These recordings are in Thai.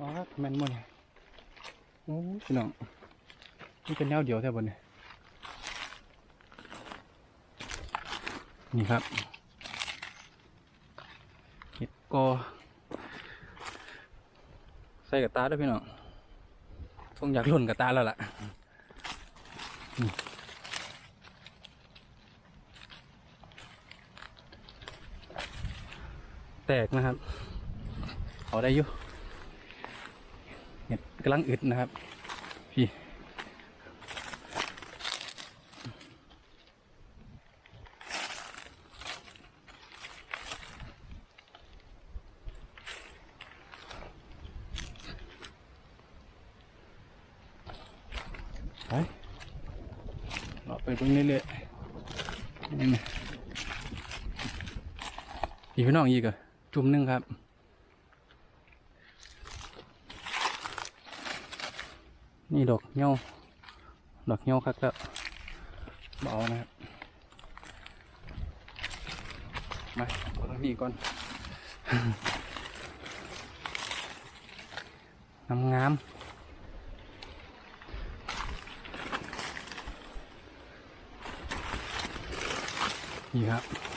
อ๋อแมนบ่เนี่ยโอ้ยพี่น้องนี่เป็นแนวเดียวแท้บนเนี่ยนี่ครับเห็ดกอใส่กับตาด้วยพี่น้องทงอยากหล่นกับตาแล้วล่ะแตกนะครับ เอาได้อยู่ เห็ดกำลังอึดนะครับ พี่ไปเราไปเบิ่งเรื่อยๆนี่นะอีพี่น้องอีกอะจุ่มนึงครับ นี่ดอกเงี้ยวดอกเงี้ยวครับแล้วเบเอานะครับมาเอาตรงนี้ก่อน งามงามๆนี่ครับ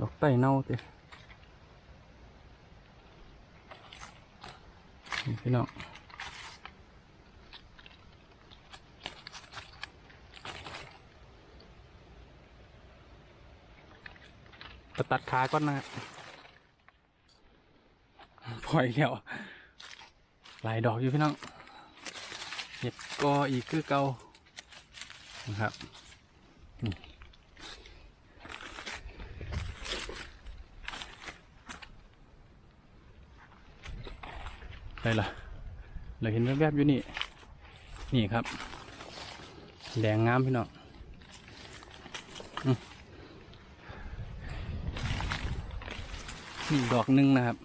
ดอกไต้เน่าเต้นี่พี่น้องจะตัดขาก่อนนะปล่อยแล้วหลายดอกอยู่พี่น้องเห็ดกออีกคือเก่านะครับ นี่ได้ละเราเห็นแวบๆอยู่นี่ นี่ครับ แดงงามพี่น้องอืมนี่ดอกหนึ่งนะครับ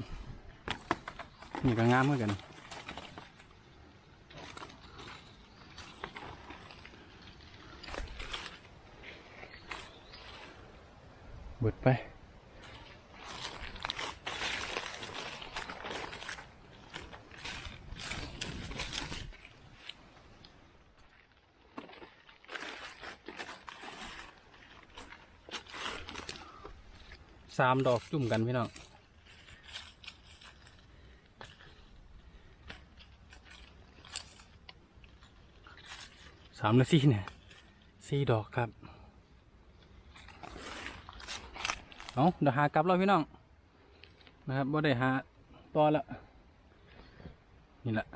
นี่ก็งามเหมือนกันเบิดไป สามดอกจุ่มกันพี่น้องสามหรือสี่เนี่ยสี่ดอกครับ เอาเดี๋ยวหากลับแล้วพี่น้อง นะครับว่าได้หาต่อละนี่แหละ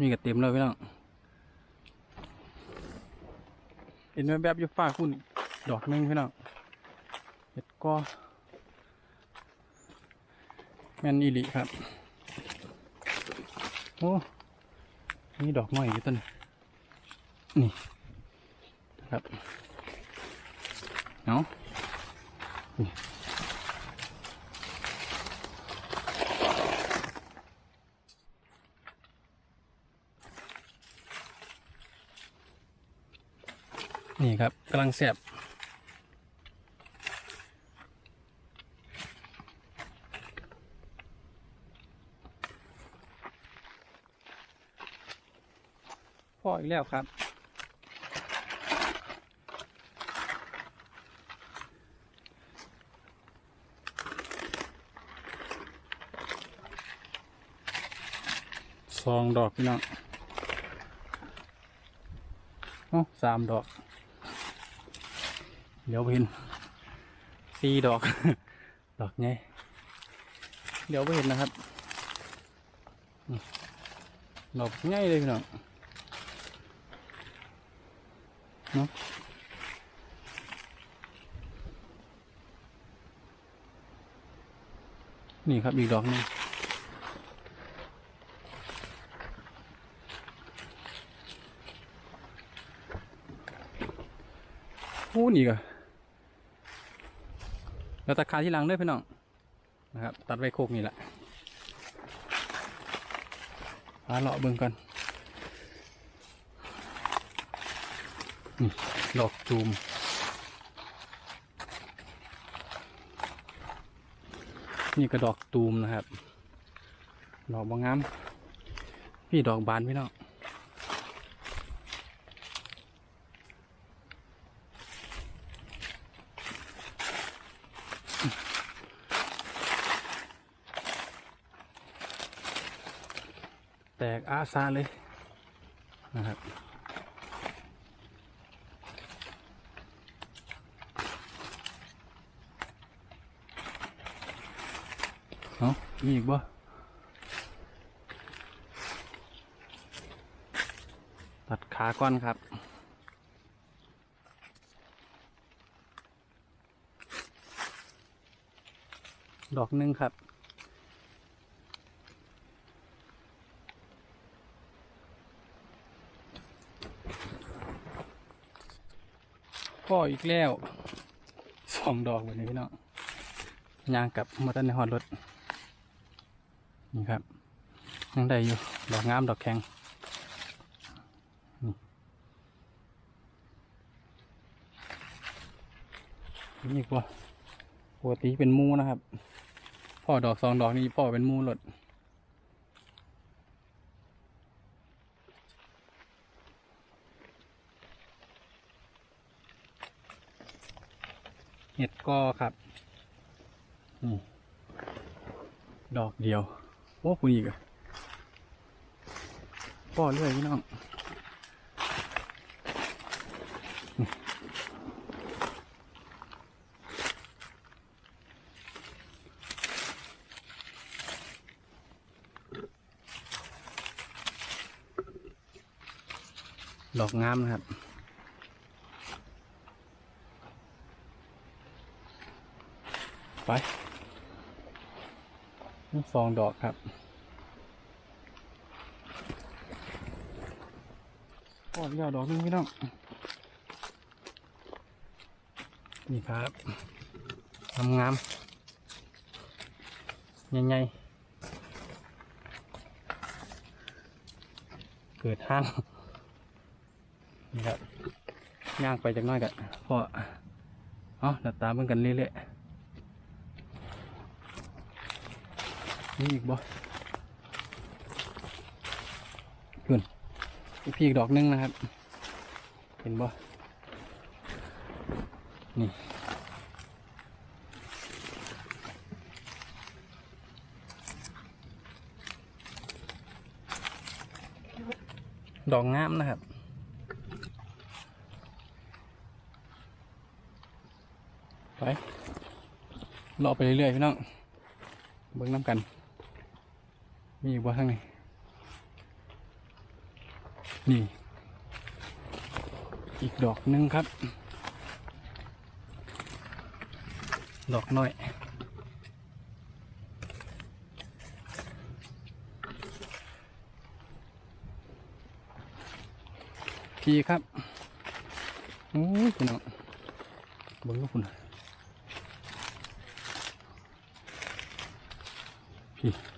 มีกระเต็มแล้วพี่น้องเห็นไหมแบบอยู่ฟ้าคุณดอกหนึงพี่น้องเห็ดก็ แม่นอีหลีครับ โอ้ นี่ดอกน้อยอยู่ต้นนี่ครับเอานี่นี่ครับกำลังแสบ อีกแล้วครับ สองดอกพี่น้องโอ้สามดอก เดี๋ยวไปเห็นสี่ดอก ดอกไงเดี๋ยวไปเห็นนะครับดอกง่ายเลยพี่น้อง เนาะนี่ครับอีกดอกนึงโอ้นี่ก็แล้วตัดขาที่หลังด้วยพี่น้องนะครับ ตัดไว้โคกนี่แหละพาเลาะเบิ่งก่อน ดอกจูม นี่ก็ดอกตูมนะครับ ดอกบางงามพี่ดอกบานพี่น้องแตกอาซาเลยนะครับ เอา มีอีกบ่ตัดขาก่อนครับดอกหนึ่งครับพ่ออีกแล้วสองดอกแบบนี้พี่น้องยางกับมาตันในหอดรถ นี่ครับยังได้อยู่ ดอกงามดอกแข็งนี่กว่าปกติเป็นมูนะครับ พ่อดอกสองดอกนี่พ่อเป็นมูหลดเห็ดก็ครับ ดอกเดียว โอ้คุณอีกอะป้อเรื่อยพี่น้องดอกงามนะครับไป สองดอกครับโอ้ยาวดอกนึงพี่น้อง นี่ครับงามงามๆใหญ่ๆเกิดห้างนี่ครับย่างไปจากน้อยกันพอ เอาเดี๋ยวตามเบิ่งกันเรื่อยๆ นี่อีกบ่ขึ้นอีกพี่อีกดอกหนึงนะครับ เห็นบ่ นี่ดอกงามนะครับ ไปรอไปเรื่อยๆพี่น้อง เบิ่งน้ำกัน มีอีกบ่ทางนี้นี่ อีกดอกหนึ่งครับ ดอกน้อยพี่ครับโอ้ยคุณน้องเบิ่งลูกคุณพี่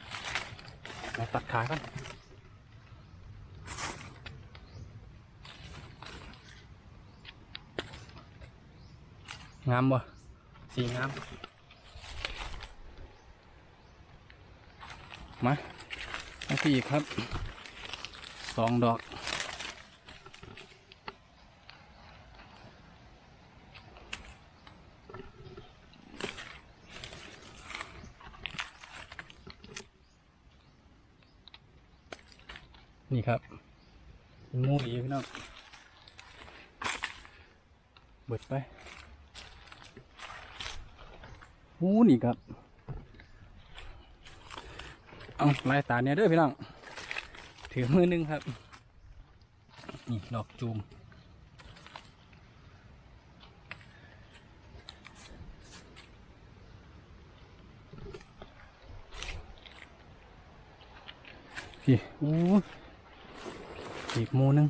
มาตัดขากันงามบ่สีงาม มาเอาพี่อีกครับ สองดอก นี่ครับเป็นหมูอีพี่น้องเบิดไปโอ้นี่ครับ เอาลายตาเนี่ยเด้อพี่น้อง ถือมือหนึงครับ นี่ดอกจูมพี่โอ้ อีกมูหนึง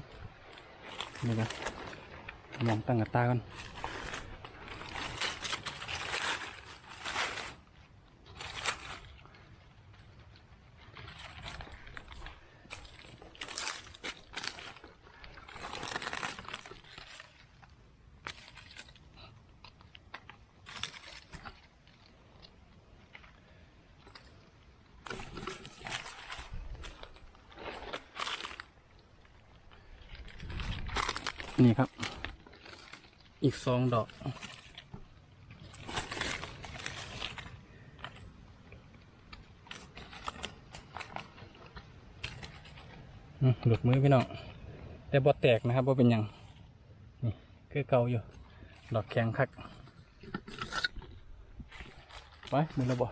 นี่ครับมองตั้งกับตากัน นี่ครับ อีกสองดอก หลุดมือพี่น้อง แต่บอแตกนะครับว่าเป็นยังนี่คือเก่าอยู่ ดอกแข็งคัก ไปมือระบอ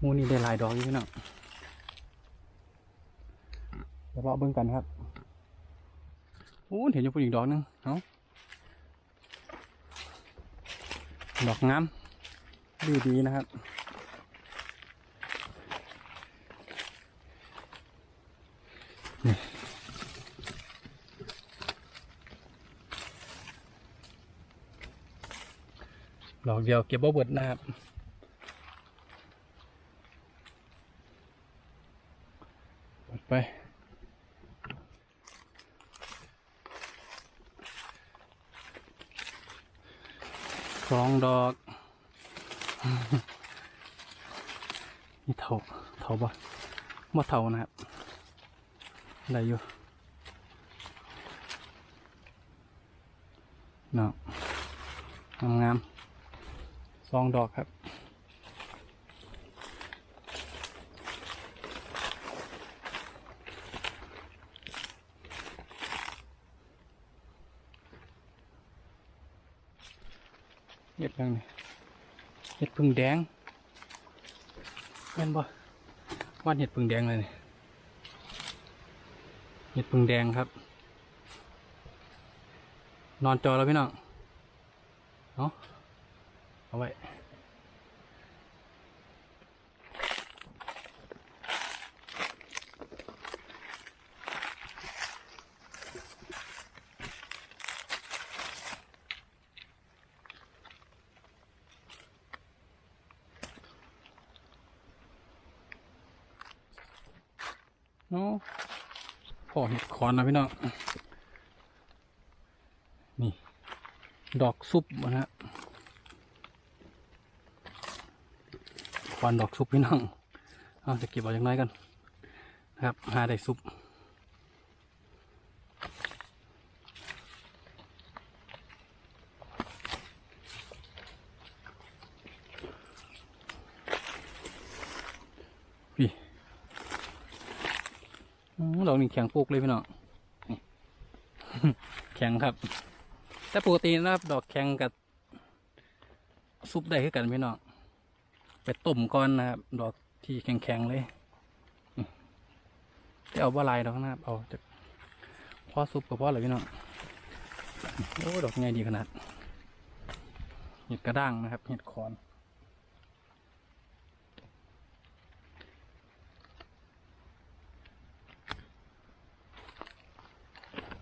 มูนี่ได้หลายดอกอยู่พี่น้อง เดี๋ยวเราเบิ่งกันครับโอ้เห็นอยู่พุ่นอีกดอกหนึงเนาะดอกงามดีดีๆนะครับดอกเดียวเก็บบ่เบิดนะครับ เปิดไป สองดอก นี่ เท่าเท่าบ่บ่เท่านะครับได้อยู่เนาะงามๆสองดอกครับเห็ดยังนี่เห็ดพึ่งแดงเห็นบ่ วาดเห็ดพึ่งแดงเลยนี่เห็ดพึ่งแดงครับ นอนจอแล้วพี่น้องเนาะเอาไว้ พ่อเห็ดคอนนะพี่น้อง นี่ ดอกซุปนะฮะควันดอกซุปพี่น้อง เอาจะเก็บเอาอย่างไรกัน นะครับ หาได้ซุป พี่ อื มีแข็งปุกเลยพี่น้องแข็งครับ แต่ปกตินะครับดอกแข็งกับซุปได้คือกันพี่น้องไปต้มก่อนนะครับ ดอกที่แข็งๆเลยจะเอาว่าลายดอกนะครับเอาจากพ่อซุปกับพ่อเลยพี่น้องโอ้ดอกไงดีขนาดเห็ดกระด้างนะครับเห็ดคอน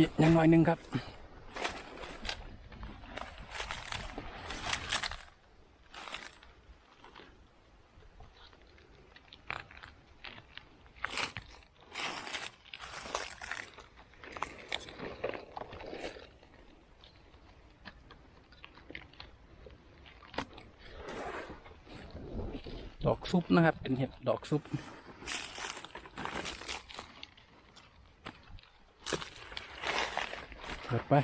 พี่ยังหน่อยหนึงครับดอกซุปนะครับ เป็นเห็ดดอกซุป เปิดไป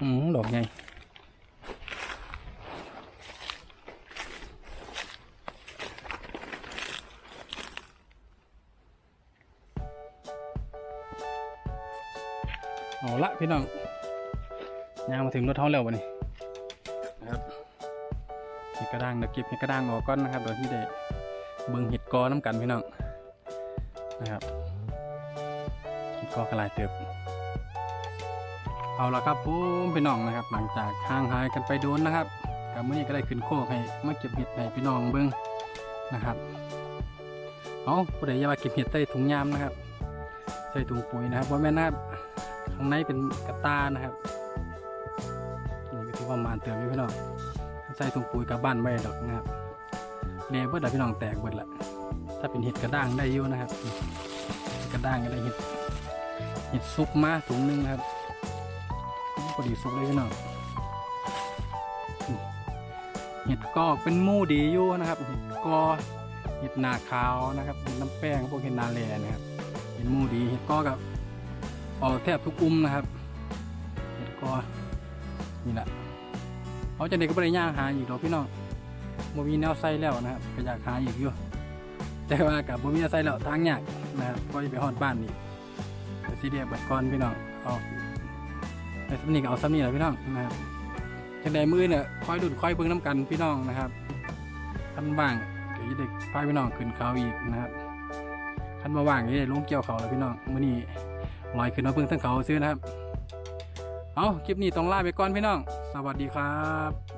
อืมดอกไงเอาละพี่น้องยางมาถึงรถเท้าแล้ววะนี่นะครับเห็ดกระด้างเดี๋ยวเก็บเห็ดกระด้างออกก่อนนะครับโดยที่ได้ เบิ่งเห็ดกอน้ำกันพี่น้องนะครับเห็ดกอกระลายเติบเอาละครับผมพี่น้องนะครับ หลังจากห่างหายกันไปโดนนะครับกับมื้อนี้ก็ได้ขึ้นโคกให้มาเก็บเห็ดให้พี่น้องเบิ่งนะครับเอาผู้ใดอยากมาเก็บเห็ดใส่ถุงยามนะครับใส่ถุงปุ๋ยนะครับเพราแม่นะครับข้างในเป็นกระตานะครับนี่ก็ถือว่าประมาณเติมอยู่พี่น้องใส่ถุงปุ๋ยกับบ้านไม่ดอกนะครับ เลี้ยงเบิดล้วพี่น้องแตกเบิดละถ้าเป็นเห็ดกระด้างได้อยู่นะครับกระด้างก็ได้เห็ดเห็ดซุปมาถุงหนึงนะครับพอดีซุปเลยพี่น้องเห็ดก็เป็นมูดีอยู่นะครับเห็ดกอเห็ดนาขาวนะครับเห็ดน้ำแป้งพวกเห็ดนาแลนะครับเห็ดมูดีเห็ดก็กับออกแทบทุกอุ้มนะครับเห็ดก็นี่แหละเอาจากเด็กก็ไปย่างหาอีกดอกพี่น้อง บ่มีแนวใส่แล้วนะครับก็อยากหาอีกอยู่แต่ว่ากับบ่มีแนวใส่แล้วทางยากนะครับก็จะไปฮอดบ้านนี่แต่ซีเรียเบิดก่อนพี่น้องเอาในสำนีกเอาสำนีแหละพี่น้องนะครับจังใดมือเนี่ยคอยดุดคอยเบิ่งน้ำกันพี่น้องนะครับทันบ้างเดี๋ยวจะเด็กพาพี่น้องขึ้นเขาอีกนะครับคันมาว่างนี่ลงเกี่ยวเขาแล้วพี่น้องมือนี้ลอยขึ้นมาเพิ่งทั้งเขาซื้อนะครับเอาคลิปนี้ต้องลาไปก่อนพี่น้อง สวัสดีครับ